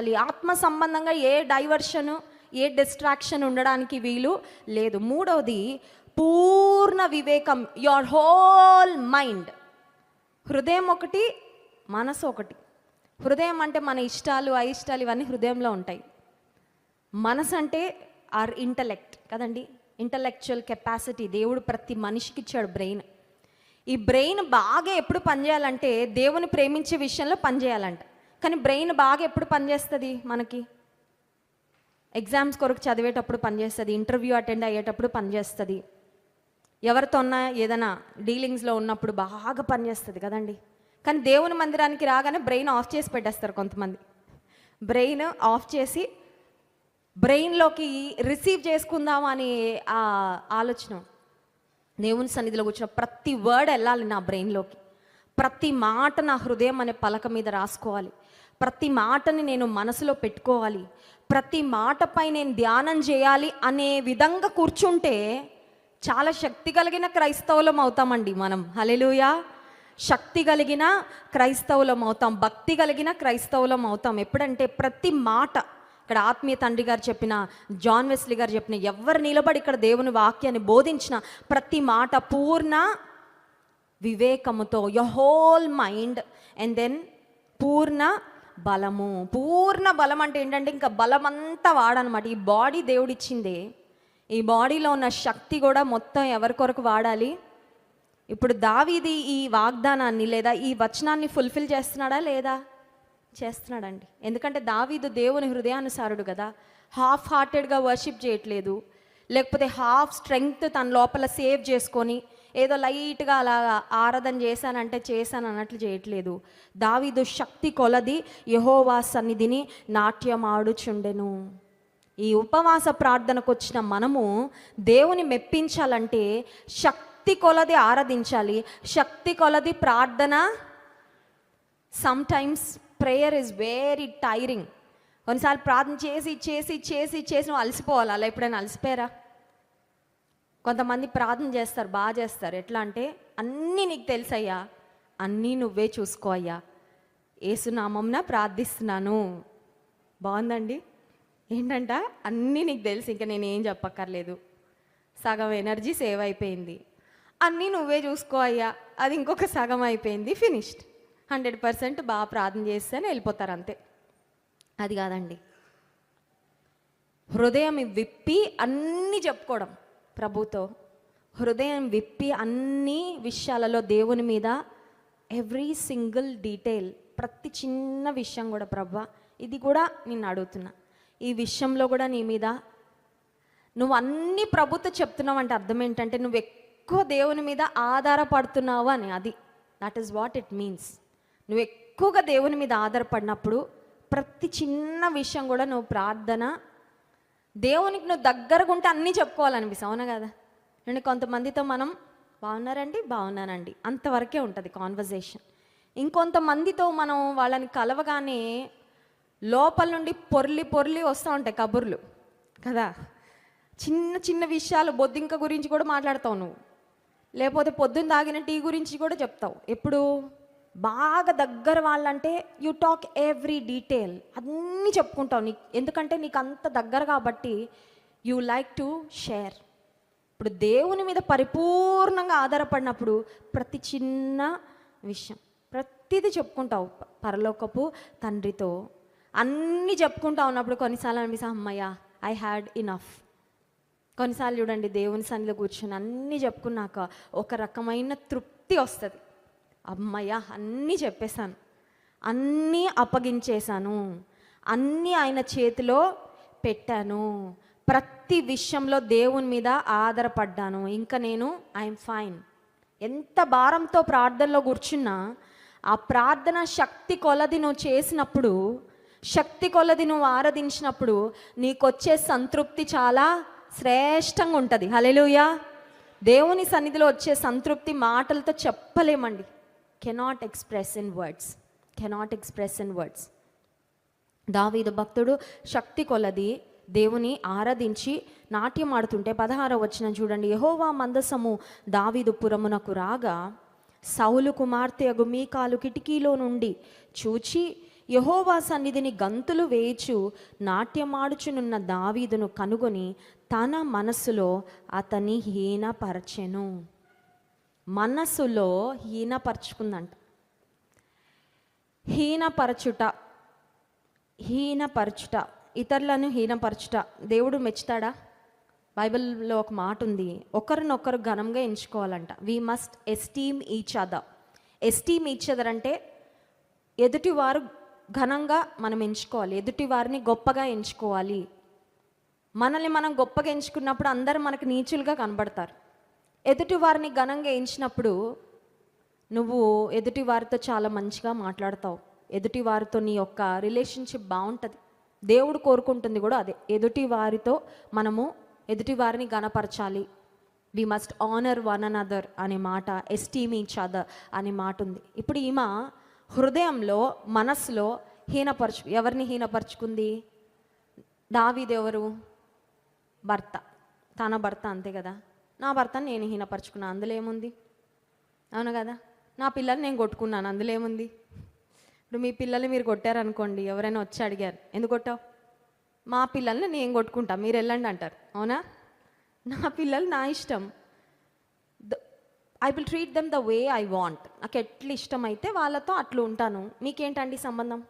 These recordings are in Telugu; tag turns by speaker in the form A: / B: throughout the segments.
A: ఉండాలి ఆత్మ సంబంధంగా ఏ డైవర్షను ఏ డిస్ట్రాక్షన్ ఉండడానికి వీలు లేదు. మూడవది పూర్ణ వివేకం యువర్ హోల్ మైండ్ హృదయం ఒకటి మనసు ఒకటి. హృదయం అంటే మన ఇష్టాలు అయిష్టాలు ఇవన్నీ హృదయంలో ఉంటాయి. మనసు అంటే ఆర్ ఇంటలెక్ట్ కదండి? ఇంటలెక్చువల్ కెపాసిటీ దేవుడు ప్రతి మనిషికి ఇచ్చాడు బ్రెయిన్ ఈ బ్రెయిన్ బాగా ఎప్పుడు పనిచేయాలంటే దేవుని ప్రేమించే విషయంలో పనిచేయాలంట. కానీ బ్రెయిన్ బాగా ఎప్పుడు పనిచేస్తుంది మనకి? ఎగ్జామ్స్ కొరకు చదివేటప్పుడు పనిచేస్తుంది ఇంటర్వ్యూ అటెండ్ అయ్యేటప్పుడు పనిచేస్తుంది. ఎవరితోన్నా ఏదైనా డీలింగ్స్లో ఉన్నప్పుడు బాగా పనిచేస్తుంది కదండి. కానీ దేవుని మందిరానికి రాగానే బ్రెయిన్ ఆఫ్ చేసి పెట్టేస్తారు కొంతమంది. బ్రెయిన్ ఆఫ్ చేసి బ్రెయిన్లోకి రిసీవ్ చేసుకుందాం అని ఆ ఆలోచన. దేవుని సన్నిధిలో కూర్చున్న ప్రతి వర్డ్ వెళ్ళాలి నా బ్రెయిన్లోకి. ప్రతి మాట నా హృదయం అనే పలక మీద రాసుకోవాలి. ప్రతి మాటని నేను మనసులో పెట్టుకోవాలి. ప్రతి మాటపై నేను ధ్యానం చేయాలి అనే విధంగా కూర్చుంటే చాలా శక్తి కలిగిన క్రైస్తవులం అవుతామండి మనం. హలెలుయా శక్తి కలిగిన క్రైస్తవులం అవుతాం. భక్తి కలిగిన క్రైస్తవులం అవుతాం. ఎప్పుడంటే ప్రతి మాట ఇక్కడ ఆత్మీయ తండ్రి గారు చెప్పిన జాన్ వెస్లీ గారు చెప్పిన ఎవరు నిలబడి ఇక్కడ దేవుని వాక్యాన్ని బోధించిన ప్రతి మాట పూర్ణ వివేకముతో your whole mind and then పూర్ణ బలము పూర్ణ బలం అంటే ఏంటంటే ఇంకా బలం అంతా వాడనమాట. ఈ బాడీ దేవుడిచ్చిందే. ఈ బాడీలో ఉన్న శక్తి కూడా మొత్తం ఎవరి కొరకు వాడాలి? ఇప్పుడు దావీది ఈ వాగ్దానాన్ని లేదా ఈ వచనాన్ని ఫుల్ఫిల్ చేస్తున్నాడా లేదా? చేస్తున్నాడండి. ఎందుకంటే దావీదు దేవుని హృదయానుసారుడు కదా. హాఫ్ హార్టెడ్గా వర్షిప్ చేయట్లేదు. లేకపోతే హాఫ్ స్ట్రెంగ్త్ తన లోపల సేవ్ చేసుకొని ఏదో లైట్గా అలా ఆరాధన చేశానంటే చేశాను అన్నట్లు చేయట్లేదు. దావీదు శక్తి కొలది యహోవా సన్నిధిని నాట్యం ఆడుచుండెను. ఈ ఉపవాస ప్రార్థనకు వచ్చిన మనము దేవుని మెప్పించాలంటే శక్తి కొలది ఆరాధించాలి. శక్తి కొలది ప్రార్థన. Sometimes prayer is very tiring కొన్నిసార్లు ప్రార్థన చేసి చేసి చేసి చేసి నువ్వు అలసిపోవాలి? అలా ఎప్పుడైనా అలసిపోయారా? కొంతమంది ప్రార్థన చేస్తారు బాగా చేస్తారు. ఎట్లా అంటే అన్నీ నీకు తెలుసయ్యా అన్నీ నువ్వే చూసుకో అయ్యా. ఏసునామంన ప్రార్థిస్తున్నాను. బాగుందండి? ఏంటంట? అన్నీ నీకు తెలుసు ఇంకా నేను ఏం చెప్పక్కర్లేదు. సగం ఎనర్జీ సేవ్ అయిపోయింది. అన్నీ నువ్వే చూసుకో అయ్యా. అది ఇంకొక సగం అయిపోయింది ఫినిష్డ్. హండ్రెడ్ పర్సెంట్ బాగా ప్రార్థన చేస్తేనే వెళ్ళిపోతారు అంతే. అది కాదండి. హృదయం విప్పి అన్నీ చెప్పుకోవడం. ప్రభుతో. హృదయం విప్పి అన్ని విషయాలలో దేవుని మీద ఎవ్రీ సింగిల్ డీటెయిల్ ప్రతి చిన్న విషయం కూడా ప్రభా ఇది కూడా నిన్ను అడుగుతున్నా. ఈ విషయంలో కూడా నీ మీద నువ్వు అన్ని ప్రభుత్వ చెప్తున్నావు అంటే అర్థం ఏంటంటే నువ్వు ఎక్కువ దేవుని మీద ఆధారపడుతున్నావు అని అది that is what it means నువ్వు ఎక్కువగా దేవుని మీద ఆధారపడినప్పుడు ప్రతి చిన్న విషయం కూడా నువ్వు ప్రార్థన దేవునికి నువ్వు దగ్గరగా ఉంటే అన్నీ చెప్పుకోవాలనిపిస్తుంది. అవునా కదా? నేను కొంతమందితో మనం బాగున్నారండి బాగున్నానండి. అంతవరకే ఉంటుంది కాన్వర్జేషన్ ఇంకొంతమందితో మనం వాళ్ళని కలవగానే లోపల నుండి పొర్లి పొర్లి వస్తూ ఉంటాయి కబుర్లు. కదా? చిన్న చిన్న విషయాలు బొద్దింక గురించి కూడా మాట్లాడతావు నువ్వు. లేకపోతే పొద్దున్న తాగిన టీ గురించి కూడా చెప్తావు. ఎప్పుడు? బాగా దగ్గర వాళ్ళంటే యు టాక్ ఎవ్రీ డీటెయిల్ అన్నీ చెప్పుకుంటావు నీ ఎందుకంటే నీకు అంత దగ్గర కాబట్టి యూ లైక్ టు షేర్ ఇప్పుడు దేవుని మీద పరిపూర్ణంగా ఆధారపడినప్పుడు ప్రతి చిన్న విషయం ప్రతిదీ చెప్పుకుంటావు. పరలోకపు తండ్రితో అన్నీ చెప్పుకుంటా ఉన్నప్పుడు కొన్నిసార్లు అనిపిస్తా అమ్మయ్య ఐ హ్యాడ్ ఇనఫ్ కొన్నిసార్లు చూడండి దేవుని సన్నిధిలో కూర్చొని అన్నీ చెప్పుకున్నాక ఒక రకమైన తృప్తి వస్తుంది. అమ్మయ్య అన్నీ చెప్పేశాను. అన్నీ అప్పగించేశాను. అన్నీ ఆయన చేతిలో పెట్టాను. ప్రతి విషయంలో దేవుని మీద ఆధారపడ్డాను. ఇంకా నేను ఐఎమ్ ఫైన్ ఎంత భారంతో ప్రార్థనలో కూర్చున్నా ఆ ప్రార్థన శక్తి కొలది నువ్వు చేసినప్పుడు శక్తి కొలది నువ్వు ఆరాధించినప్పుడు నీకొచ్చే సంతృప్తి చాలా శ్రేష్టంగా ఉంటుంది. హలెలుయా దేవుని సన్నిధిలో వచ్చే సంతృప్తి మాటలతో చెప్పలేమండి. Cannot express in words cannot express in words దావీదు భక్తుడు శక్తి కొలది దేవుని ఆరాధించి నాట్యం ఆడుతుంటే పదహార వచ్చిన చూడండి. యహోవా మందసము దావీదు పురమునకు రాగా సౌలు కుమార్తె అగు మీకాలు కిటికీలో నుండి చూచి యహోవా సన్నిధిని గంతులు వేయిచు నాట్యమాడుచునున్న దావీదును కనుగొని తన మనస్సులో అతని హీనపరచెను. మనస్సులో హీనపరుచుకుందంట. హీనపరచుట హీనపరచుట ఇతరులను హీనపరచుట దేవుడు మెచ్చుతాడా? బైబిల్లో ఒక మాట ఉంది ఒకరినొకరు ఘనంగా ఎంచుకోవాలంట. We must esteem each other esteem each other అంటే ఎదుటివారు ఘనంగా మనం ఎంచుకోవాలి ఎదుటి వారిని గొప్పగా ఎంచుకోవాలి. మనల్ని మనం గొప్పగా ఎంచుకున్నప్పుడు అందరూ మనకు నీచులుగా కనబడతారు. ఎదుటి వారిని ఘనంగా ఎంచినప్పుడు నువ్వు ఎదుటి వారితో చాలా మంచిగా మాట్లాడతావు. ఎదుటి వారితో నీ యొక్క రిలేషన్షిప్ బాగుంటుంది. దేవుడు కోరుకుంటుంది కూడా అదే. ఎదుటి వారితో మనము ఎదుటి వారిని గణపరచాలి we must honour one another అనే మాట ఎస్టీమ్ ఈచ్ అదర్ అనే మాట ఉంది. ఇప్పుడు ఈమె హృదయంలో మనస్సులో హీనపరచు ఎవరిని హీనపరుచుకుంది? దావీదెవరు భర్త. తన భర్త అంతే కదా? నా భర్తను నేను హీనపరుచుకున్నా అందులో ఏముంది అవును కదా? నా పిల్లల్ని నేను కొట్టుకున్నాను అందులో ఏముంది ఇప్పుడు మీ పిల్లల్ని మీరు కొట్టారనుకోండి ఎవరైనా వచ్చి అడిగారు ఎందుకు కొట్టావు? మా పిల్లల్ని నేను కొట్టుకుంటా మీరు వెళ్ళండి అంటారు అవునా? నా పిల్లలు నా ఇష్టం. I will treat them the way I want నాకు ఎట్లా ఇష్టమైతే వాళ్ళతో అట్లా ఉంటాను. మీకేంటండి సంబంధం?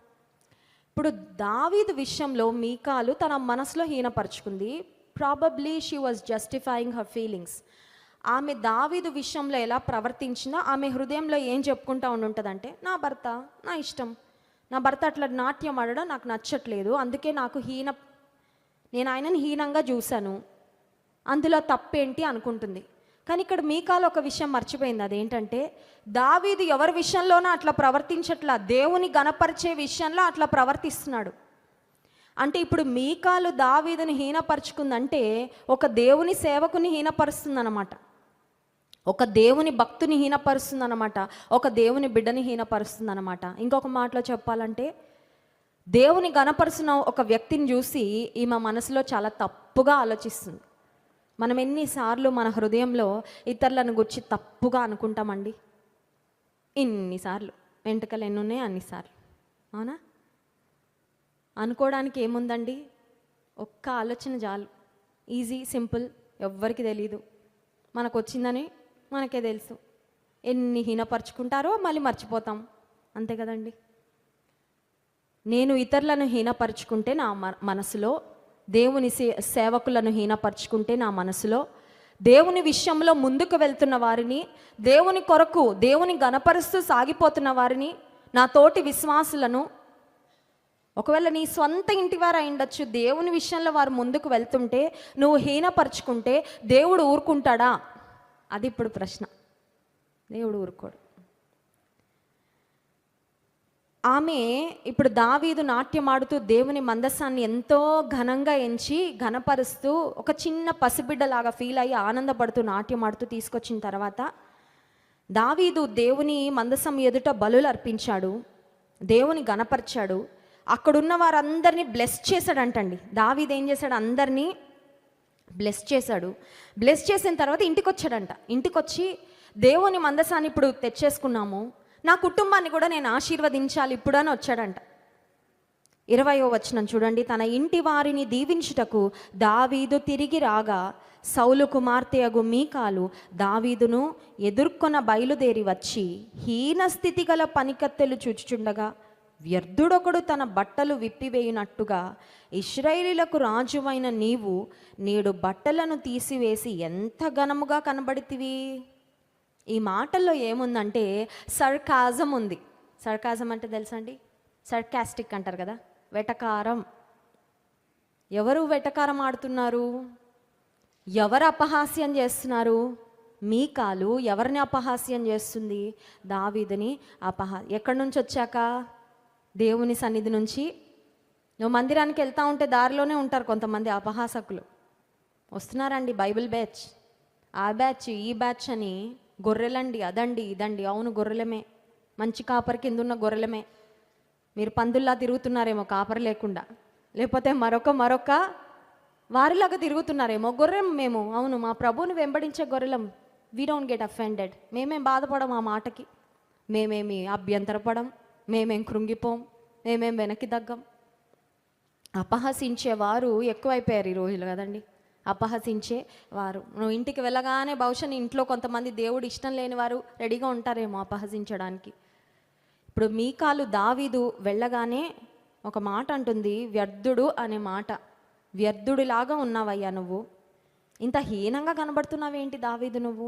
A: ఇప్పుడు దావీదు విషయంలో మీకాలు తన మనసులో హీనపరుచుకుంది probably she was justifying her feelings ఆమె దావీదు విషయంలో ఎలా ప్రవర్తించినా ఆమె హృదయంలో ఏం చెప్పుకుంటా ఉండుంటుందంటే నా భర్త నా ఇష్టం. నా భర్త అట్లా నాట్యం ఆడడం నాకు నచ్చట్లేదు. అందుకే నాకు హీన నేను ఆయనను హీనంగా చూశాను. అందులో తప్పేంటి? అనుకుంటుంది. కానీ ఇక్కడ మీకాలు ఒక విషయం మర్చిపోయింది. అదేంటంటే దావీదు ఎవరి విషయంలోనూ అట్లా ప్రవర్తించట్లా దేవుని గణపరిచే విషయంలో అట్లా ప్రవర్తిస్తున్నాడు. అంటే ఇప్పుడు మీకాలు దావీదుని హీనపరుచుకుందంటే ఒక దేవుని సేవకుని హీనపరుస్తుందన్నమాట. ఒక దేవుని భక్తుని హీనపరుస్తుందన్నమాట. ఒక దేవుని బిడ్డని హీనపరుస్తుందన్నమాట. ఇంకొక మాటలో చెప్పాలంటే దేవుని గణపరుస్తున్న ఒక వ్యక్తిని చూసి ఈమె మనసులో చాలా తప్పుగా ఆలోచిస్తుంది. మనం ఎన్నిసార్లు మన హృదయంలో ఇతరులను గురించి తప్పుగా అనుకుంటామండి? ఇన్నిసార్లు వెంట్రుకలు ఎన్ని ఉన్నాయి అన్నిసార్లు. అవునా? అనుకోవడానికి ఏముందండి? ఒక్క ఆలోచన చాలు. ఈజీ సింపుల్ ఎవ్వరికి తెలీదు. మనకు వచ్చిందని మనకే తెలుసు. ఎన్ని హీనపరుచుకుంటారో మళ్ళీ మర్చిపోతాం. అంతే కదండి? నేను ఇతరులను హీనపరుచుకుంటే నా మనసులో దేవుని సే సేవకులను హీనపరుచుకుంటే నా మనసులో దేవుని విషయంలో ముందుకు వెళ్తున్న వారిని దేవుని కొరకు దేవుని గణపరుస్తూ సాగిపోతున్న వారిని నా తోటి విశ్వాసులను ఒకవేళ నీ సొంత ఇంటి వారు అయి ఉండొచ్చు దేవుని విషయంలో వారు ముందుకు వెళ్తుంటే నువ్వు హీనపరుచుకుంటే దేవుడు ఊరుకుంటాడా? అది ఇప్పుడు ప్రశ్న. దేవుడు ఊరుకోడు. ఆమె ఇప్పుడు దావీదు నాట్యమాడుతూ దేవుని మందసాన్ని ఎంతో ఘనంగా ఎంచి ఘనపరుస్తూ ఒక చిన్న పసిబిడ్డలాగా ఫీల్ అయ్యి ఆనందపడుతూ నాట్యమాడుతూ తీసుకొచ్చిన తర్వాత దావీదు దేవుని మందసం ఎదుట బలులు అర్పించాడు దేవుని గణపరిచాడు అక్కడున్న వారందరినీ బ్లెస్ చేశాడంటండి. దావీదు ఏం చేశాడు? అందరినీ బ్లెస్ చేశాడు. బ్లెస్ చేసిన తర్వాత ఇంటికి వచ్చాడంట ఇంటికి వచ్చి దేవుని మందసాన్ని ఇప్పుడు తెచ్చేసుకున్నాము. నా కుటుంబాన్ని కూడా నేను ఆశీర్వదించాలి ఇప్పుడు అని వచ్చాడంట. ఇరవయో వచనం చూడండి. తన ఇంటి వారిని దీవించుటకు దావీదు తిరిగి రాగా సౌలు కుమార్తెయగు మీకాలు దావీదును ఎదుర్కొన బయలుదేరి వచ్చి హీన స్థితి గల పనికత్తెలు చూచుచుండగా వ్యర్థుడొకడు తన బట్టలు విప్పివేయునట్టుగా ఇస్రాయిలీలకు రాజువైన నీవు నేడు బట్టలను తీసివేసి ఎంత ఘనముగా కనబడితివి? ఈ మాటల్లో ఏముందంటే సర్కాజం ఉంది. సర్కాజం అంటే తెలుసా అండి? సర్కాస్టిక్ అంటారు కదా? వెటకారం. ఎవరు వెటకారం ఆడుతున్నారు? ఎవరు అపహాస్యం చేస్తున్నారు? మీ కాలు ఎవరిని అపహాస్యం చేస్తుంది? దావీదని అపహా ఎక్కడి నుంచి వచ్చాక దేవుని సన్నిధి నుంచి నువ్వు మందిరానికి వెళ్తా ఉంటే దారిలోనే ఉంటారు కొంతమంది అపహాసకులు. వస్తున్నారండి బైబిల్ బ్యాచ్. ఆ బ్యాచ్ ఈ బ్యాచ్ అని గొర్రెలండి అదండి ఇదండి. అవును గొర్రెలమే. మంచి కాపరి కింద ఉన్న గొర్రెలమే. మీరు పందుల్లా తిరుగుతున్నారేమో కాపర్ లేకుండా. లేకపోతే మరొక మరొక వారిలాగా తిరుగుతున్నారేమో గొర్రెం మేము. అవును మా ప్రభువుని వెంబడించే గొర్రెలం. వీ డోంట్ గెట్ అఫెండెడ్ మేమేం బాధపడం ఆ మాటకి. మేమేమి అభ్యంతరపడం మేమేం కృంగిపోం మేమేం వెనక్కి తగ్గం. అపహసించేవారు ఎక్కువైపోయారు ఈ రోజులు కదండి. అపహసించే వారు. నువ్వు ఇంటికి వెళ్ళగానే బహుశా ఇంట్లో కొంతమంది దేవుడు ఇష్టం లేని వారు రెడీగా ఉంటారేమో అపహసించడానికి. ఇప్పుడు మీకాలు దావీదు వెళ్ళగానే ఒక మాట అంటుంది వ్యర్థుడు అనే మాట. వ్యర్థుడిలాగా ఉన్నావయ్యా నువ్వు. ఇంత హీనంగా కనబడుతున్నావేంటి దావీదు నువ్వు?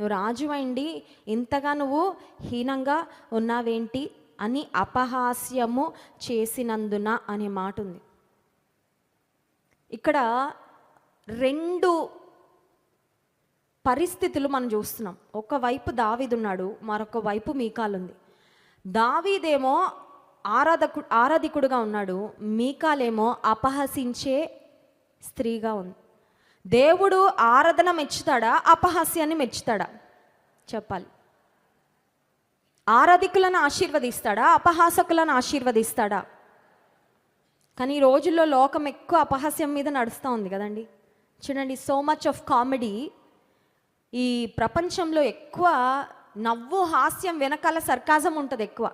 A: నువ్వు రాజు అయింది ఇంతగా నువ్వు హీనంగా ఉన్నావేంటి? అని అపహాస్యము చేసినందున అనే మాట ఉంది ఇక్కడ రెండు పరిస్థితులు మనం చూస్తున్నాం. ఒకవైపు దావీదున్నాడు మరొక వైపు మీకాలుంది. దావీదేమో ఆరాధకు ఆరాధికుడుగా ఉన్నాడు మీకాలేమో అపహసించే స్త్రీగా ఉంది. దేవుడు ఆరాధన మెచ్చుతాడా అపహాస్యాన్ని మెచ్చుతాడా? చెప్పాలి. ఆరాధికులను ఆశీర్వదిస్తాడా? అపహాసకులను ఆశీర్వదిస్తాడా? కానీ ఈ రోజుల్లో లోకం ఎక్కువ అపహాస్యం మీద నడుస్తూ ఉంది కదండి. చూడండి సో మచ్ ఆఫ్ కామెడీ ఈ ప్రపంచంలో ఎక్కువ నవ్వు హాస్యం వెనకాల సర్కాజం ఉంటుంది ఎక్కువ.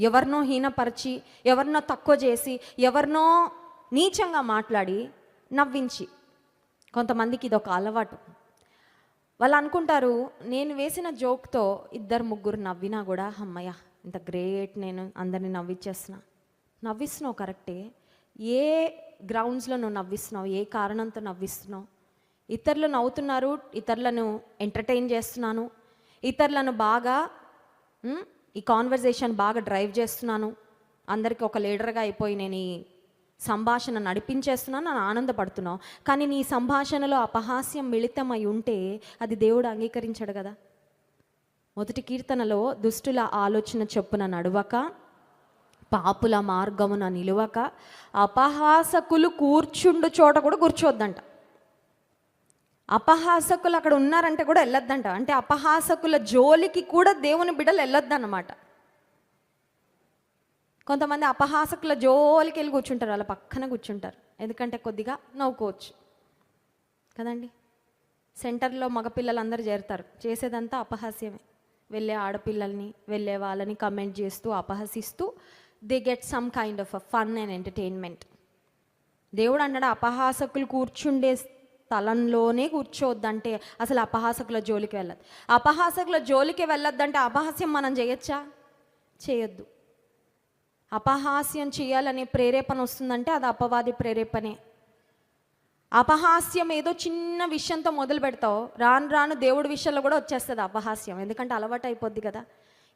A: ఎవరినో హీనపరిచి ఎవరినో తక్కువ చేసి ఎవరినో నీచంగా మాట్లాడి నవ్వించి. కొంతమందికి ఇది ఒక అలవాటు. వాళ్ళు అనుకుంటారు నేను వేసిన జోక్తో ఇద్దరు ముగ్గురు నవ్వినా కూడా అమ్మయ్య ఇంత గ్రేట్ నేను అందరిని నవ్విచ్చేస్తున్నా. నవ్విస్తున్నావు కరెక్టే. ఏ గ్రౌండ్స్లో నువ్వు నవ్విస్తున్నావు ఏ కారణంతో నవ్విస్తున్నావు? ఇతరులు నవ్వుతున్నారు ఇతరులను ఎంటర్టైన్ చేస్తున్నాను ఇతరులను బాగా ఈ కాన్వర్జేషన్ బాగా డ్రైవ్ చేస్తున్నాను అందరికీ ఒక లీడర్గా అయిపోయి నేను ఈ సంభాషణ నడిపించేస్తున్నాను నన్ను ఆనందపడుతున్నావు. కానీ నీ సంభాషణలో అపహాస్యం మిళితమై ఉంటే అది దేవుడు అంగీకరించాడు కదా. మొదటి కీర్తనలో దుష్టుల ఆలోచన చొప్పున నడవక పాపుల మార్గమున నిలువక అపహాసకులు కూర్చుండు చోట కూడా కూర్చోవద్దంట అపహాసకులు అక్కడ ఉన్నారంటే కూడా వెళ్ళొద్దంట. అంటే అపహాసకుల జోలికి కూడా దేవుని బిడ్డలు వెళ్ళొద్దన్నమాట. కొంతమంది అపహాసకుల జోలికి వెళ్ళి కూర్చుంటారు వాళ్ళ పక్కన కూర్చుంటారు. ఎందుకంటే కొద్దిగా నవ్వుకోవచ్చు. కదండి? సెంటర్లో మగపిల్లలందరూ చేరుతారు. చేసేదంతా అపహాస్యమే. వెళ్ళే ఆడపిల్లల్ని వెళ్ళే వాళ్ళని కమెంట్ చేస్తూ అపహసిస్తూ they get some kind of a fun and entertainment దేవుడు అన్నాడు అపహాసకులు కూర్చుండే స్థలంలోనే కూర్చోవద్దంటే అసలు అపహాసకుల జోలికి వెళ్ళదు. అపహాసకుల జోలికి వెళ్ళొద్దంటే అపహాస్యం మనం చేయొచ్చా? చేయొద్దు. అపహాస్యం చేయాలనే ప్రేరేపణ వస్తుందంటే అది అపవాది ప్రేరేపణే. అపహాస్యం ఏదో చిన్న విషయంతో మొదలు పెడతావు రాను రాను దేవుడి విషయంలో కూడా వచ్చేస్తుంది అపహాస్యం. ఎందుకంటే అలవాటు అయిపోద్ది కదా.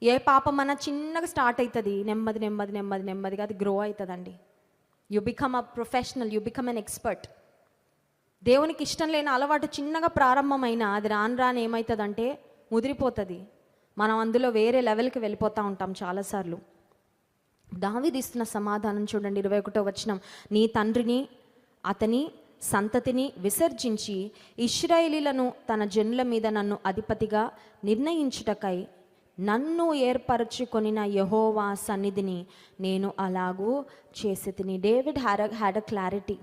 A: ఏ పాపం అన్నా చిన్నగా స్టార్ట్ అవుతుంది నెమ్మది నెమ్మది నెమ్మది నెమ్మదిగా అది గ్రో అవుతుందండి you become a professional you become an expert దేవునికి ఇష్టం లేని అలవాటు చిన్నగా ప్రారంభమైన అది రాను రాను ఏమవుతుందంటే ముదిరిపోతుంది. మనం అందులో వేరే లెవెల్కి వెళ్ళిపోతూ ఉంటాం చాలాసార్లు. దావిదిస్తున్న సమాధానం చూడండి ఇరవై ఒకటో వచనం. నీ తండ్రిని అతని సంతతిని విసర్జించి ఇస్రాయేలీలను తన జనుల మీద నన్ను అధిపతిగా నిర్ణయించుటకై నన్ను ఏర్పరచుకొనిన యహోవా సన్నిధిని నేను అలాగూ చేసి తిని David had had a clarity.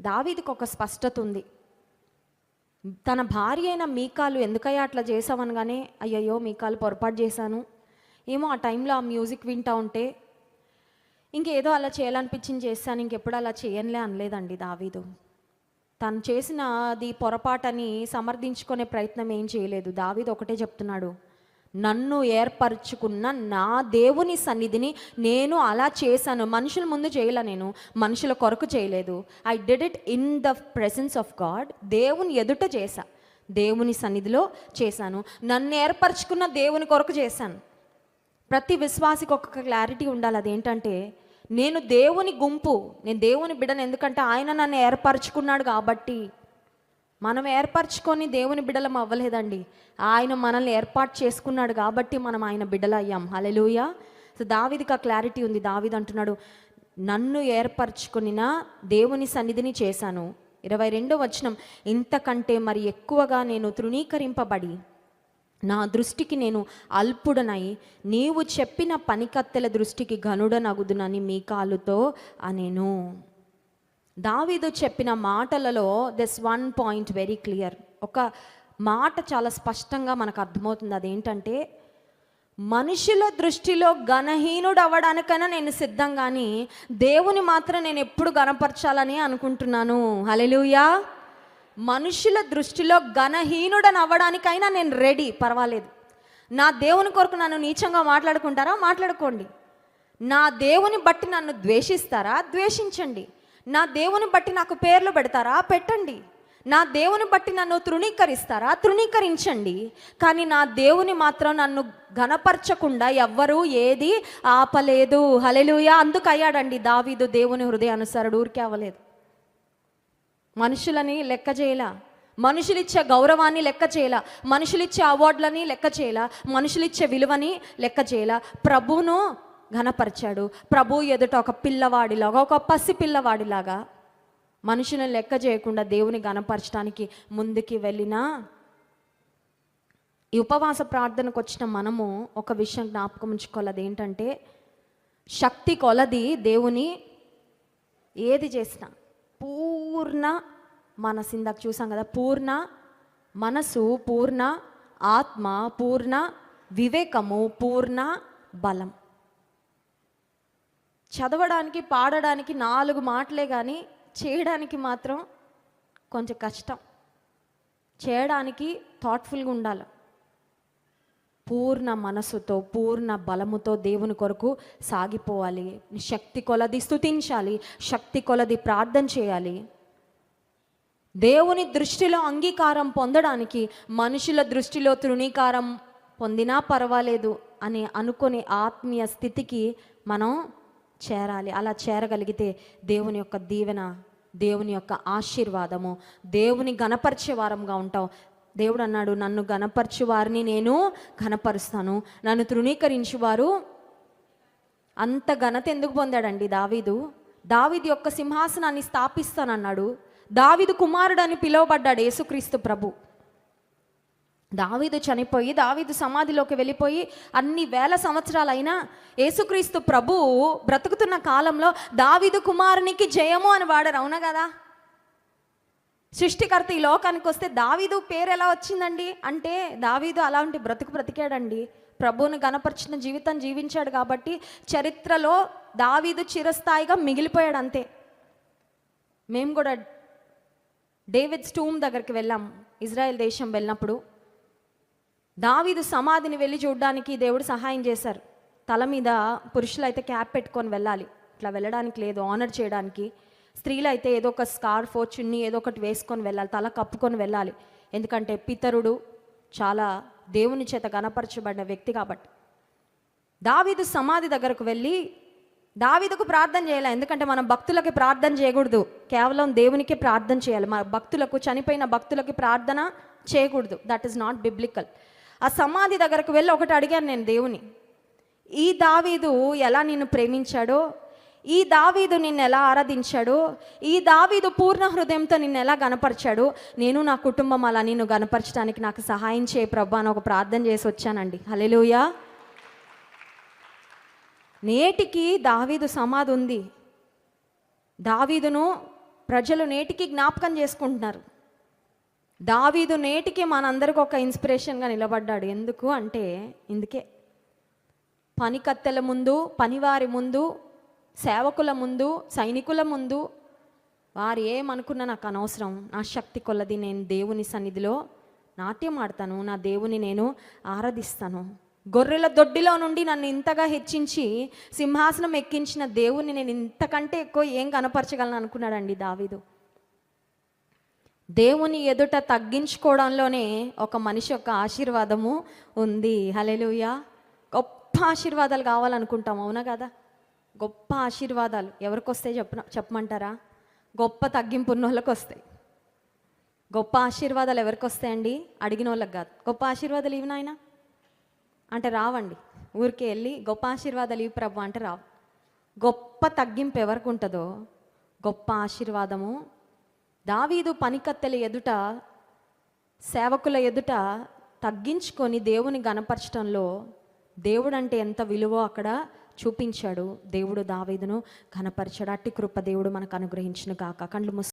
A: దావీదికి ఒక స్పష్టత ఉంది. తన భార్య అయిన మీకాలు ఎందుకయ్యా అట్లా చేసావనగానే అయ్యయ్యో మీకాలు పొరపాటు చేశాను. ఏమో ఆ టైంలో ఆ మ్యూజిక్ వింటా ఉంటే ఇంకేదో అలా చేయాలనిపించింది చేస్తాను ఇంకెప్పుడు అలా చేయనులే అనలేదండి దావీదు. తను చేసిన అది పొరపాటని సమర్థించుకునే ప్రయత్నం ఏం చేయలేదు. దావీదు ఒకటే చెప్తున్నాడు నన్ను ఏర్పరచుకున్న నా దేవుని సన్నిధిని నేను అలా చేశాను. మనుషుల ముందు చేయలే నేను మనుషుల కొరకు చేయలేదు. I did it in the presence of God దేవుని ఎదుట చేశా దేవుని సన్నిధిలో చేశాను. నన్ను ఏర్పరచుకున్న దేవుని కొరకు చేశాను. ప్రతి విశ్వాసికి ఒక క్లారిటీ ఉండాలి. అదేంటంటే నేను దేవుని గుంపు నేను దేవుని బిడ్డను ఎందుకంటే ఆయన నన్ను ఏర్పరచుకున్నాడు కాబట్టి మనం ఏర్పరచుకొని దేవుని బిడ్డలం అవ్వలేదండి. ఆయన మనల్ని ఏర్పాటు చేసుకున్నాడు కాబట్టి మనం ఆయన బిడ్డలు అయ్యాం. హలెలుయ సో దావిదికి ఆ క్లారిటీ ఉంది. దావిది అంటున్నాడు నన్ను ఏర్పరచుకొనిన దేవుని సన్నిధిని చేశాను. ఇరవై రెండో వచనం ఇంతకంటే మరి ఎక్కువగా నేను తృణీకరింపబడి నా దృష్టికి నేను అల్పుడనై నీవు చెప్పిన పనికత్తెల దృష్టికి ఘనుడనగుదునని మీ కాలుతో అనేను. దావీదు చెప్పిన మాటలలో this one point very clear ఒక మాట చాలా స్పష్టంగా మనకు అర్థమవుతుంది. అదేంటంటే మనుషుల దృష్టిలో ఘనహీనుడు అవ్వడానికైనా నేను సిద్ధం కానీ దేవుని మాత్రం నేను ఎప్పుడు గనపరచాలని అనుకుంటున్నాను. హలెలుయా మనుషుల దృష్టిలో ఘనహీనుడని అవ్వడానికైనా నేను రెడీ. పర్వాలేదు. నా దేవుని కొరకు నన్ను నీచంగా మాట్లాడుకుంటారా? మాట్లాడుకోండి. నా దేవుని బట్టి నన్ను ద్వేషిస్తారా? ద్వేషించండి. నా దేవుని బట్టి నాకు పేర్లు పెడతారా? పెట్టండి. నా దేవుని బట్టి నన్ను తృణీకరిస్తారా? తృణీకరించండి. కానీ నా దేవుని మాత్రం నన్ను ఘనపరచకుండా ఎవ్వరూ ఏది ఆపలేదు. హలెలుయా అందుకయ్యాడండి దావీదు దేవుని హృదయానుసారుడు. ఊరికే అవ్వలేదు. మనుషులని లెక్క చేయలా? మనుషులిచ్చే గౌరవాన్ని లెక్క చేయలా? మనుషులిచ్చే అవార్డులని లెక్క చేయలా? మనుషులిచ్చే విలువని లెక్క చేయలా? ప్రభును ఘనపరిచాడు. ప్రభు ఎదుట ఒక పిల్లవాడిలాగా ఒక పసి పిల్లవాడిలాగా మనుషులను లెక్క చేయకుండా దేవుని ఘనపరచడానికి ముందుకి వెళ్ళినా ఈ ఉపవాస ప్రార్థనకు వచ్చిన మనము ఒక విషయం జ్ఞాపకం ఉంచుకోవాలి. ఏంటంటే శక్తి కొలది దేవుని ఏది చేసినా. పూ పూర్ణ మనసు ఇందాక చూసాం కదా పూర్ణ మనసు పూర్ణ ఆత్మ పూర్ణ వివేకము పూర్ణ బలం. చదవడానికి పాడడానికి నాలుగు మాటలే కానీ చేయడానికి మాత్రం కొంచెం కష్టం. చేయడానికి థాట్ఫుల్గా ఉండాలి. పూర్ణ మనసుతో పూర్ణ బలముతో దేవుని కొరకు సాగిపోవాలి. శక్తి కొలది స్తుతించాలి. శక్తి కొలది ప్రార్థన చేయాలి. దేవుని దృష్టిలో అంగీకారం పొందడానికి మనుషుల దృష్టిలో తృణీకారం పొందినా పర్వాలేదు అని అనుకునే ఆత్మీయ స్థితికి మనం చేరాలి. అలా చేరగలిగితే దేవుని యొక్క దీవెన దేవుని యొక్క ఆశీర్వాదము దేవుని గణపరిచే వారంగా ఉంటాం దేవుడు అన్నాడు నన్ను గణపరచు వారిని నేను ఘనపరుస్తాను. నన్ను తృణీకరించువారు అంత ఘనత ఎందుకు పొందాడండి దావీదు? దావీదు యొక్క సింహాసనాన్ని స్థాపిస్తానన్నాడు. దావీదు కుమారుడు అని పిలువబడ్డాడు యేసుక్రీస్తు ప్రభు. దావీదు చనిపోయి దావీదు సమాధిలోకి వెళ్ళిపోయి అన్ని వేల సంవత్సరాలైనా యేసుక్రీస్తు ప్రభు బ్రతుకుతున్న కాలంలో దావీదు కుమారునికి జయము అని వాడారు అవునా కదా? సృష్టికర్త ఈ లోకానికి వస్తే దావీదు పేరు ఎలా వచ్చిందండి? అంటే దావీదు అలాంటి బ్రతుకు బ్రతికాడండి. ప్రభువుని గనపరిచిన జీవితం జీవించాడు కాబట్టి చరిత్రలో దావీదు చిరస్థాయిగా మిగిలిపోయాడు అంతే. మేము కూడా డేవిడ్ స్టూమ్ దగ్గరికి వెళ్ళాం ఇజ్రాయెల్ దేశం వెళ్ళినప్పుడు. దావీదు సమాధిని వెళ్ళి చూడడానికి దేవుడు సహాయం చేశారు. తల మీద పురుషులు అయితే క్యాప్ పెట్టుకొని వెళ్ళాలి. ఇట్లా వెళ్ళడానికి లేదు ఆనర్ చేయడానికి. స్త్రీలు అయితే ఏదో ఒక స్కార్ఫ్ చున్ని ఏదో ఒకటి వేసుకొని వెళ్ళాలి తల కప్పుకొని వెళ్ళాలి. ఎందుకంటే పితరుడు చాలా దేవుని చేత గనపరచబడిన వ్యక్తి కాబట్టి. దావీదు సమాధి దగ్గరకు వెళ్ళి దావీదుకు ప్రార్థన చేయాలి? ఎందుకంటే మనం భక్తులకి ప్రార్థన చేయకూడదు. కేవలం దేవునికి ప్రార్థన చేయాలి. మన భక్తులకు చనిపోయిన భక్తులకి ప్రార్థన చేయకూడదు. దట్ ఈస్ నాట్ బిబ్లికల్ ఆ సమాధి దగ్గరకు వెళ్ళి ఒకటి అడిగాను నేను దేవుని. ఈ దావీదు ఎలా నిన్ను ప్రేమించాడో? ఈ దావీదు నిన్ను ఎలా ఆరాధించాడు? ఈ దావీదు పూర్ణ హృదయంతో నిన్ను ఎలా గనపరిచాడు? నేను నా కుటుంబం అలా నిన్ను గనపరచడానికి నాకు సహాయం చేయ ప్రభా అని ఒక ప్రార్థన చేసి వచ్చానండి. హలెలుయా నేటికి దావీదు సమాధి ఉంది. దావీదును ప్రజలు నేటికి జ్ఞాపకం చేసుకుంటున్నారు. దావీదు నేటికి మనందరికి ఒక ఇన్స్పిరేషన్గా నిలబడ్డాడు. ఎందుకు అంటే ఇందుకే. పనికత్తెల ముందు పనివారి ముందు సేవకుల ముందు సైనికుల ముందు వారు ఏమనుకున్నా నాకు అనవసరం. నా శక్తి కొలది నేను దేవుని సన్నిధిలో నాట్యం ఆడతాను. నా దేవుని నేను ఆరాధిస్తాను. గొర్రెల దొడ్డిలో నుండి నన్ను ఇంతగా హెచ్చించి సింహాసనం ఎక్కించిన దేవుని నేను ఇంతకంటే ఎక్కువ ఏం కనపరచగలను అనుకున్నాడండి దావీదు. దేవుని ఎదుట తగ్గించుకోవడంలోనే ఒక మనిషి యొక్క ఆశీర్వాదము ఉంది. హలెలుయ గొప్ప ఆశీర్వాదాలు కావాలనుకుంటాం అవునా కదా? గొప్ప ఆశీర్వాదాలు. ఎవరికి వస్తాయి చెప్ప చెప్పమంటారా? గొప్ప తగ్గింపు ఉన్న వాళ్ళకి వస్తాయి. గొప్ప ఆశీర్వాదాలు ఎవరికి వస్తాయండి? అడిగిన వాళ్ళకి కాదు. గొప్ప ఆశీర్వాదాలు ఇవి నాయనా. అంటే రావండి. ఊరికే వెళ్ళి గొప్ప ఆశీర్వాదాలు ఇవి ప్రభు అంటే రావు. గొప్ప తగ్గింపు ఎవరికి ఉంటుందో గొప్ప ఆశీర్వాదము. దావీదు పనికత్తెల ఎదుట సేవకుల ఎదుట తగ్గించుకొని దేవుని గనపరచడంలో దేవుడు అంటే ఎంత విలువో అక్కడ చూపించాడు. దేవుడు దావీదును ఘనపరిచాడు. అట్టి కృప దేవుడు మనకు అనుగ్రహించిన కాక కండ్లు మూసు